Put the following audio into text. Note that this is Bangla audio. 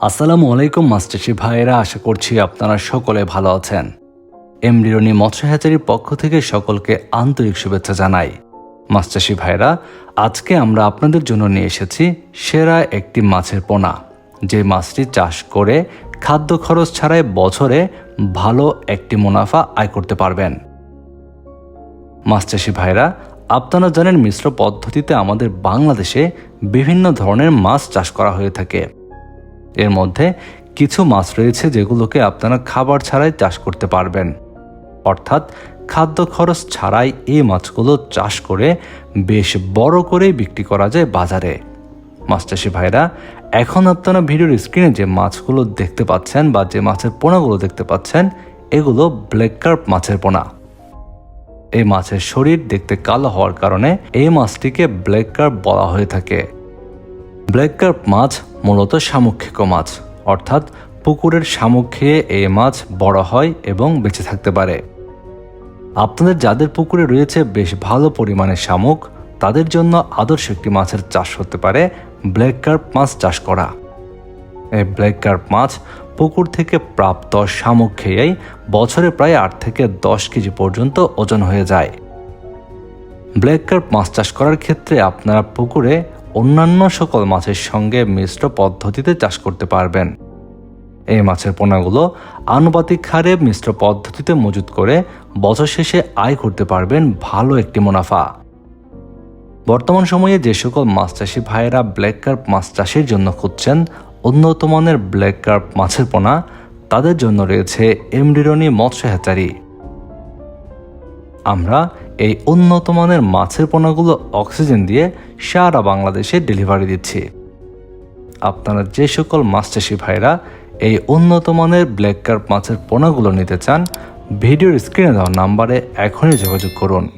আসসালামু আলাইকুম মাস্টারশি ভাইয়েরা। আশা করছি আপনারা সকলে ভালো আছেন। এমডিরনি মৎস্য হ্যাচারির পক্ষ থেকে সকলকে আন্তরিক শুভেচ্ছা জানাই। মাস্টারশি ভাইরা আজকে আমরা আপনাদের জন্য নিয়ে এসেছি সেরা একটি মাছের পোনা, যে মাছটি চাষ করে খাদ্য খরচ ছাড়াই বছরে ভালো একটি মুনাফা আয় করতে পারবেন। মাছ চাষি ভাইরা আপনারা জানেন মিশ্র পদ্ধতিতে আমাদের বাংলাদেশে বিভিন্ন ধরনের মাছ চাষ করা হয়ে থাকে। এর মধ্যে কিছু মাছ রয়েছে যেগুলোকে আপনারা খাবার ছাড়াই চাষ করতে পারবেন। অর্থাৎ খাদ্য খরচ ছাড়াই এই মাছগুলো চাষ করে বেশ বড় করে বিক্রি করা যায় বাজারে। মাছ ভাইরা, এখন আপনারা ভিডিওর স্ক্রিনে যে মাছগুলো দেখতে পাচ্ছেন বা যে মাছের পোনাগুলো দেখতে পাচ্ছেন, এগুলো ব্ল্যাক কার্প মাছের পোনা। এই মাছের শরীর দেখতে কালো হওয়ার কারণে এই মাছটিকে ব্ল্যাক কার্প বলা হয়ে থাকে। ব্ল্যাক কার্প মাছ মূলত শামুক মাছ, অর্থাৎ পুকুরের শামুক খেয়ে এই মাছ বড় হয় এবং বেঁচে থাকতে পারে। আপনাদের যাদের পুকুরে রয়েছে বেশ ভালো পরিমাণে শামুক, তাদের জন্য আদর্শ একটি মাছের চাষ হতে পারে ব্ল্যাক কার্প মাছ চাষ করা। এই ব্ল্যাক কার্প মাছ পুকুর থেকে প্রাপ্ত শামুক খেয়েই বছরে প্রায় আট থেকে দশ কেজি পর্যন্ত ওজন হয়ে যায়। ব্ল্যাক কার্প মাছ চাষ করার ক্ষেত্রে আপনারা পুকুরে অন্যান্য সকল মাছের সঙ্গে মিশ্র পদ্ধতিতে চাষ করতে পারবেন। এই মাছের পোনাগুলো আনুপাতিক হারে মিশ্র পদ্ধতিতে মজুত করে বছর শেষে আয় করতে পারবেন ভালো একটি মুনাফা। বর্তমান সময়ে যে সকল মাছ চাষি ভাইয়েরা ব্ল্যাক কার্প মাছ চাষের জন্য খুঁজছেন, উন্নত মানের ব্ল্যাক কার্প মাছের পোনা, তাদের জন্য রয়েছে এমডিরনি মৎস্য হ্যাচারি আমরা এই উন্নত মানের মাছের পোনাগুলো অক্সিজেন দিয়ে সারা বাংলাদেশে ডেলিভারি দিচ্ছি। আপনারা যে সকল মাছ চাষি ভাইরা এই উন্নত মানের ব্ল্যাক কার্প মাছের পোনাগুলো নিতে চান, ভিডিওর স্ক্রিনে দেওয়া নাম্বারে এখনই যোগাযোগ করুন।